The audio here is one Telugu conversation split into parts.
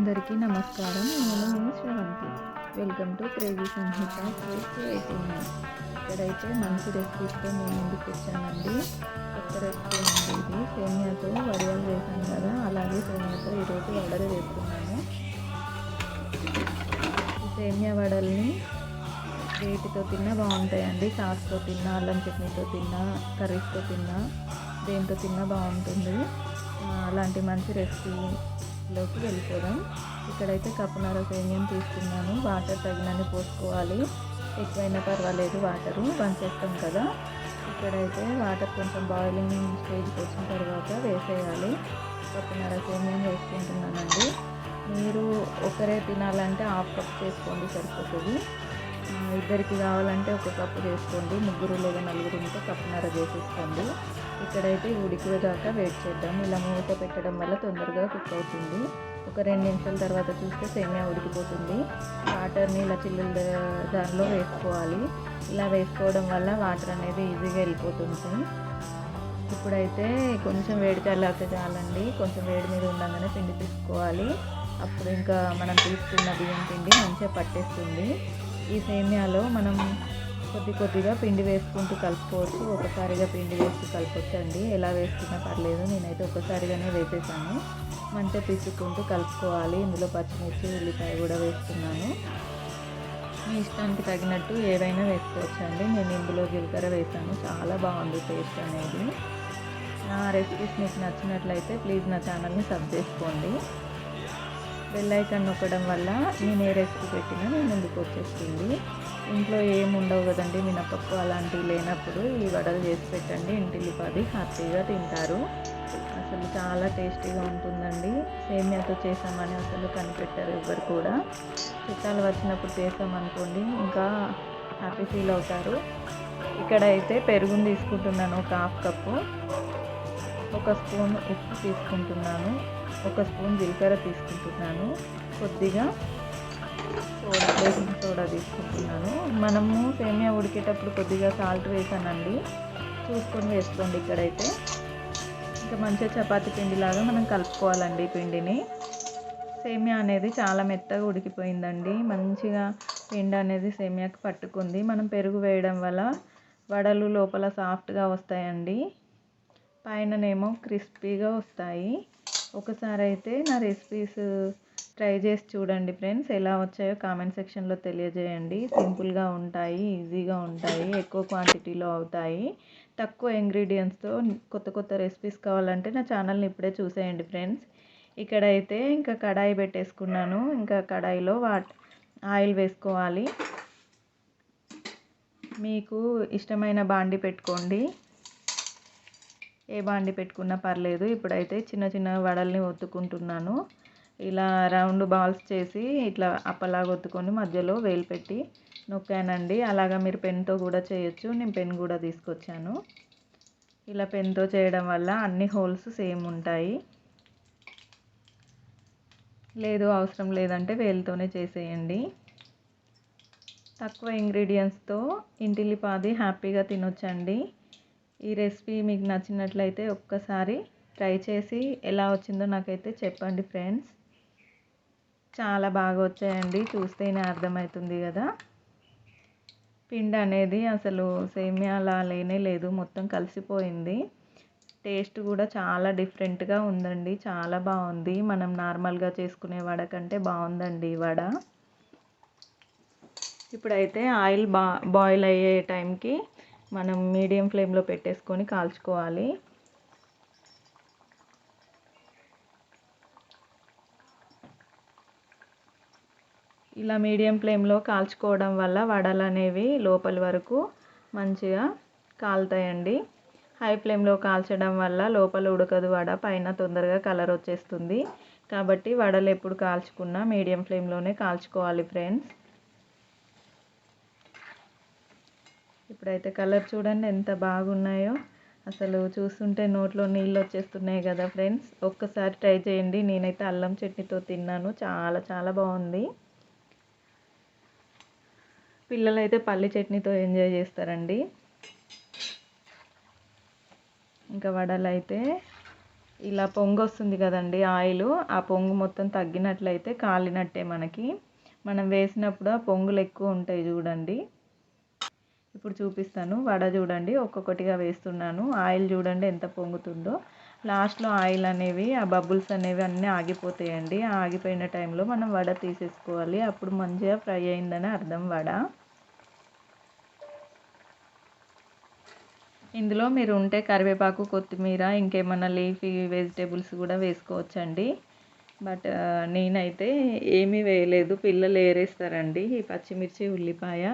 అందరికీ నమస్కారం. నేను మీ Sravanthi. Welcome to crazy Samhitha eighteen ఇక్కడైతే మంచి రెసిపీస్తో నేను ముందుకు వచ్చానండి. కొత్త రెసిపీ అండి ఇది. సేమియాతో వడియాలు వేసాను కదా అలాగే సేమియాతో ఈరోజు వడలు వేస్తున్నాను సేమియా వడల్ని వేటితో తిన్నా బాగుంటాయండి. సాస్తో తిన్నా అల్లం చట్నీతో తిన్నా కర్రీస్తో తిన్నా దేంతో తిన్నా బాగుంటుంది. అలాంటి మంచి రెసిపీలోకి వెళ్ళిపోదాం. ఇక్కడైతే కప్పునర సేమియం తీసుకున్నాను. వాటర్ తగినన్ని పోసుకోవాలి. ఎక్కువైనా పర్వాలేదు వాటరు. చేస్తాం కదా. ఇక్కడైతే వాటర్ కొంచెం బాయిలింగ్ స్టేజ్కి వచ్చిన తర్వాత వేసేయాలి. కప్పునర సేమియం వేసుకుంటున్నానండి. మీరు ఒకరే తినాలంటే హాఫ్ కప్ చేసుకోండి సరిపోతుంది. ఇద్దరికి కావాలంటే ఒక కప్పు చేసుకోండి. ముగ్గురు లేదా నలుగురు ఉంటే కప్పున్నర చేసేసుకోండి. ఇక్కడైతే ఉడికేదాకా వెయిట్ చేద్దాం. ఇలా మూత పెట్టడం వల్ల తొందరగా కుక్ అవుతుంది. ఒక రెండు నిమిషాల తర్వాత చూస్తే సేమియా ఉడికిపోతుంది. వాటర్ని ఇలా చిల్లుల దానిలో వేసుకోవాలి. ఇలా వేసుకోవడం వల్ల వాటర్ అనేది ఈజీగా వెళ్ళిపోతుంది ఇప్పుడైతే కొంచెం వేడి చల్లాక చాలండి. కొంచెం వేడి మీద ఉండగానే పిండి తీసుకోవాలి. అప్పుడు ఇంకా మనం తీసుకున్న బియ్యం పిండి మంచిగా పట్టేస్తుంది. ఈ సేమియాలో మనం కొద్ది కొద్దిగా పిండి వేసుకుంటూ కలుపుకోవచ్చు. ఒకసారిగా పిండి వేసి కలపొచ్చు ఎలా వేసుకున్నా పర్లేదు. నేనైతే ఒకసారిగానే వేసేసాను. మంచిగా పిసుకుంటూ కలుపుకోవాలి. ఇందులో పచ్చిమిర్చి ఉల్లిపాయ కూడా వేస్తున్నాను మీ ఇష్టానికి తగినట్టు ఏవైనా వేసుకోవచ్చు అండి నేను ఇందులో జీలకర్ర వేసాను. చాలా బాగుంది టేస్ట్ అనేది. నా రెసిపీస్ మీకు నచ్చినట్లయితే ప్లీజ్ నా ఛానల్ని సబ్ చేసుకోండి. బెల్ ఐకాన్ నొక్కడం వల్ల నేను ఏ రెసిపీ పెట్టినా నేను ముందుకు వచ్చేస్తుంది. ఇంట్లో ఏం ఉండవు కదండి మినపప్పు అలాంటివి లేనప్పుడు ఈ వడలు చేసి పెట్టండి ఇంటిల్లిపాది హ్యాపీగా తింటారు. అసలు చాలా టేస్టీగా ఉంటుందండి. సేమియాతో చేసామని అసలు కనిపెట్టారు ఎవరు కూడా. చుట్టాలు వచ్చినప్పుడు చేసామనుకోండి ఇంకా హ్యాపీ ఫీల్ అవుతారు. ఇక్కడ అయితే పెరుగుని తీసుకుంటున్నాను ఒక హాఫ్ కప్పు. ఒక స్పూన్ ఉప్పు తీసుకుంటున్నాను. ఒక స్పూన్ జీలకర్ర తీసుకుంటున్నాను. కొద్దిగా సోడా బేకింగ్ సోడా తీసుకుంటున్నాను. మనము సేమియా ఉడికేటప్పుడు కొద్దిగా సాల్ట్ వేసానండి. చూసుకొని వేసుకోండి ఇక్కడైతే. ఇంకా మంచిగా చపాతీ పిండిలాగా మనం కలుపుకోవాలండి పిండిని. సేమియా అనేది చాలా మెత్తగా ఉడికిపోయిందండి. మంచిగా పిండి అనేది సేమియాకి పట్టుకుంది. మనం పెరుగు వేయడం వల్ల వడలు లోపల సాఫ్ట్గా వస్తాయండి. పైననేమో క్రిస్పీగా వస్తాయి. ఒకసారి అయితే నా రెసిపీస్ ట్రై చేసి చూడండి ఫ్రెండ్స్. ఎలా వచ్చాయో కామెంట్ సెక్షన్లో తెలియజేయండి. సింపుల్గా ఉంటాయి ఈజీగా ఉంటాయి ఎక్కువ క్వాంటిటీలో అవుతాయి. తక్కువ ఇంగ్రీడియంట్స్తో కొత్త కొత్త రెసిపీస్ కావాలంటే నా ఛానల్ని ఇప్పుడే చూసేయండి ఫ్రెండ్స్. ఇక్కడైతే ఇంకా కడాయి పెట్టేసుకున్నాను. ఇంకా కడాయిలో వాట్ ఆయిల్ వేసుకోవాలి. మీకు ఇష్టమైన బాండి పెట్టుకోండి. ఏ బాండి పెట్టుకున్నా పర్లేదు. ఇప్పుడైతే చిన్న చిన్న వడల్ని ఒత్తుకుంటున్నాను. ఇలా రౌండ్ బాల్స్ చేసి ఇట్లా అప్పలాగా ఒత్తుకొని మధ్యలో వేలు పెట్టి నొక్కానండి. అలాగా మీరు పెన్తో కూడా చేయొచ్చు. నేను పెన్ కూడా తీసుకొచ్చాను. ఇలా పెన్తో చేయడం వల్ల అన్ని హోల్స్ సేమ్ ఉంటాయి. లేదు అవసరం లేదంటే వేలుతోనే చేసేయండి. తక్కువ ఇంగ్రీడియంట్స్తో ఇంటిల్లిపాది హ్యాపీగా తినొచ్చండి. ఈ రెసిపీ మీకు నచ్చినట్లయితే ఒక్కసారి ట్రై చేసి ఎలా వచ్చిందో నాకైతే చెప్పండి ఫ్రెండ్స్. చాలా బాగా వచ్చాయండి. చూస్తేనే అర్థమవుతుంది కదా. పిండి అనేది అసలు సేమియా అలా లేనే లేదు. మొత్తం కలిసిపోయింది. టేస్ట్ కూడా చాలా డిఫరెంట్గా ఉందండి. చాలా బాగుంది. మనం నార్మల్గా చేసుకునే వడ కంటే బాగుందండి ఈ వడ. ఇప్పుడైతే ఆయిల్ బా బాయిల్ అయ్యే టైంకి మనం మీడియం ఫ్లేమ్లో పెట్టేసుకొని కాల్చుకోవాలి. ఇలా మీడియం ఫ్లేమ్లో కాల్చుకోవడం వల్ల వడలు అనేవి లోపలి వరకు మంచిగా కాలుతాయండి. హై ఫ్లేమ్లో కాల్చడం వల్ల లోపల ఉడకదు వడ పైన తొందరగా కలర్ వచ్చేస్తుంది. కాబట్టి వడలు ఎప్పుడు కాల్చుకున్నా మీడియం ఫ్లేమ్లోనే కాల్చుకోవాలి ఫ్రెండ్స్. ఇప్పుడైతే కలర్ చూడండి ఎంత బాగున్నాయో. అసలు చూస్తుంటే నోట్లో నీళ్ళు వచ్చేస్తున్నాయి కదా ఫ్రెండ్స్. ఒక్కసారి ట్రై చేయండి. నేనైతే అల్లం చట్నీతో తిన్నాను. చాలా చాలా బాగుంది. పిల్లలైతే పల్లి చట్నీతో ఎంజాయ్ చేస్తారండి. ఇంకా వడలు అయితే ఇలా పొంగు వస్తుంది కదండి ఆయిల్. ఆ పొంగు మొత్తం తగ్గినట్లయితే కాలినట్టే మనకి. మనం వేసినప్పుడు ఆ పొంగులు ఎక్కువ ఉంటాయి చూడండి. ఇప్పుడు చూపిస్తాను. వడ చూడండి ఒక్కొక్కటిగా వేస్తున్నాను. ఆయిల్ చూడండి ఎంత పొంగుతుందో. లాస్ట్లో ఆయిల్ అనేవి ఆ బబుల్స్ అనేవి అన్నీ ఆగిపోతాయండి. ఆగిపోయిన టైంలో మనం వడ తీసేసుకోవాలి. అప్పుడు మంచిగా ఫ్రై అయిందని అర్థం వడ. ఇందులో మీరు ఉంటే కరివేపాకు కొత్తిమీర ఇంకేమన్నా లీఫీ వెజిటేబుల్స్ కూడా వేసుకోవచ్చండి. బట్ నేనైతే ఏమీ వేయలేదు. పిల్లలు ఏరేస్తారండి. ఈ పచ్చిమిర్చి ఉల్లిపాయ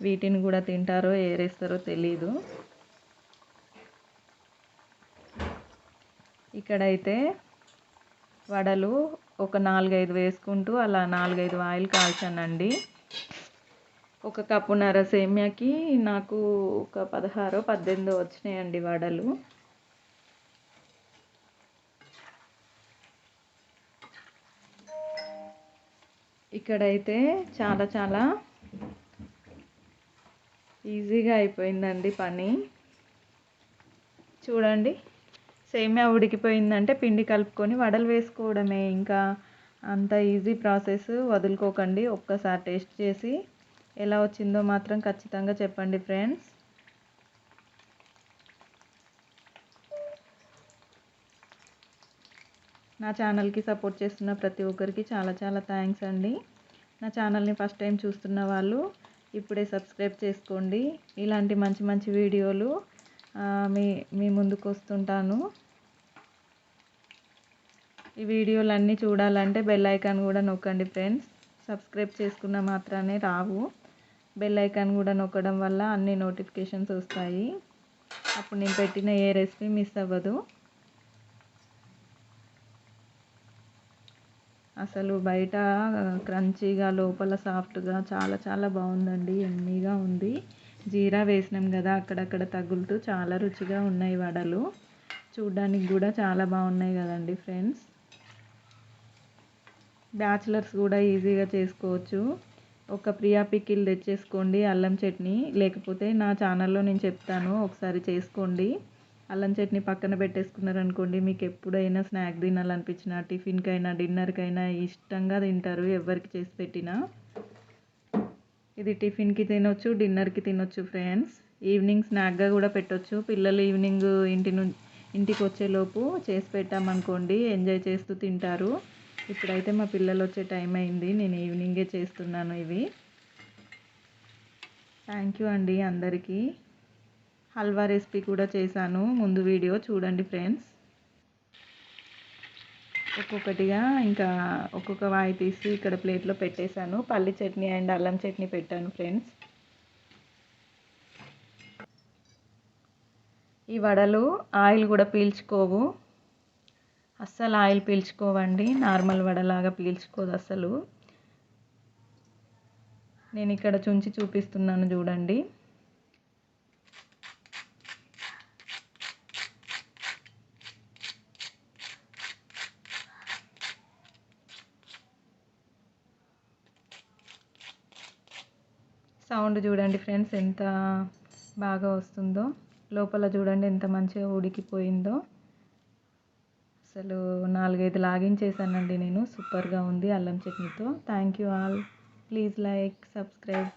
వీటిని కూడా తింటారో ఏరేస్తారో తెలీదు. ఇక్కడైతే వడలు ఒక నాలుగైదు వేసుకుంటూ అలా నాలుగైదు ఆయిల్ కాల్చానండి. ఒక కప్పున్నర సేమ్యాకి నాకు ఒక పదహారో పద్దెనిమిదో వచ్చినాయండి వడలు. ఇక్కడైతే చాలా చాలా ఈజీగా అయిపోయిందండి పని. చూడండి సేమ్యా ఉడికిపోయిందంటే పిండి కలుపుకొని వడలు వేసుకోవడమే. ఇంకా అంత ఈజీ ప్రాసెస్ వదులుకోకండి ఒక్కసారి టేస్ట్ చేసి ఎలా వచ్చిందో మాత్రం ఖచ్చితంగా చెప్పండి ఫ్రెండ్స్. నా ఛానల్కి సపోర్ట్ చేస్తున్న ప్రతి ఒక్కరికి చాలా చాలా థ్యాంక్స్ అండి. నా ఛానల్ని ఫస్ట్ టైం చూస్తున్న వాళ్ళు ఇప్పుడే సబ్స్క్రైబ్ చేసుకోండి. ఇలాంటి మంచి మంచి వీడియోలు మీ మీ ముందుకు వస్తుంటాను. ఈ వీడియోలన్నీ చూడాలంటే బెల్ ఐకాన్ కూడా నొక్కండి ఫ్రెండ్స్. సబ్స్క్రైబ్ చేసుకున్న మాత్రానే రావు. బెల్ ఐకాన్ కూడా నొక్కడం వల్ల అన్ని నోటిఫికేషన్స్ వస్తాయి. అప్పుడు నేను పెట్టిన ఏ రెసిపీ మిస్ అవ్వదు. అసలు బయట క్రంచీగా లోపల సాఫ్ట్గా చాలా చాలా బాగుందండి. ఎమ్మీగా ఉంది. జీరా వేసినాం కదా అక్కడక్కడ తగులుతూ చాలా రుచిగా ఉన్నాయి వడలు. చూడ్డానికి కూడా చాలా బాగున్నాయి కదండి ఫ్రెండ్స్ బ్యాచిలర్స్ కూడా ఈజీగా చేసుకోవచ్చు. ఒక ప్రియా పికిల్ తెచ్చేసుకోండి అల్లం చట్నీ. లేకపోతే నా ఛానల్లో నేను చెప్తాను ఒకసారి చేసుకోండి. అల్లం చట్నీ పక్కన పెట్టేసుకున్నారనుకోండి మీకు ఎప్పుడైనా స్నాక్ తినాలనిపించినా టిఫిన్కైనా డిన్నర్కైనా ఇష్టంగా తింటారు ఎవరికి చేసి పెట్టినా. ఇది టిఫిన్కి తినొచ్చు డిన్నర్కి తినొచ్చు ఫ్రెండ్స్. ఈవినింగ్ స్నాక్గా కూడా పెట్టొచ్చు. పిల్లలు ఈవినింగ్ ఇంటి ను ఇంటికి వచ్చేలోపు చేసి పెట్టామనుకోండి ఎంజాయ్ చేస్తూ తింటారు. ఇప్పుడైతే మా పిల్లలు వచ్చే టైం అయింది. నేను ఈవినింగే చేస్తున్నాను ఇవి. థ్యాంక్ యూ అండి అందరికీ. హల్వా రెసిపీ కూడా చేశాను. ముందు వీడియో చూడండి ఫ్రెండ్స్. ఒక్కొక్కటిగా ఇంకా ఒక్కొక్క వాయి తీసి ఇక్కడ ప్లేట్లో పెట్టేశాను. పల్లి చట్నీ అండ్ అల్లం చట్నీ పెట్టాను ఫ్రెండ్స్. ఈ వడలు ఆయిల్ కూడా పీల్చుకోవు. అస్సలు ఆయిల్ పీల్చుకోవండి నార్మల్ వడలాగా పీల్చుకోదు అసలు నేను ఇక్కడ చుంచి చూపిస్తున్నాను చూడండి. సౌండ్ చూడండి ఫ్రెండ్స్ ఎంత బాగా వస్తుందో. లోపల చూడండి ఎంత మంచిగా ఉడికిపోయిందో. అసలు నాలుగైదు లాగించేసానండి నేను. సూపర్గా ఉంది అల్లం చట్నీతో. Thank you all please like subscribe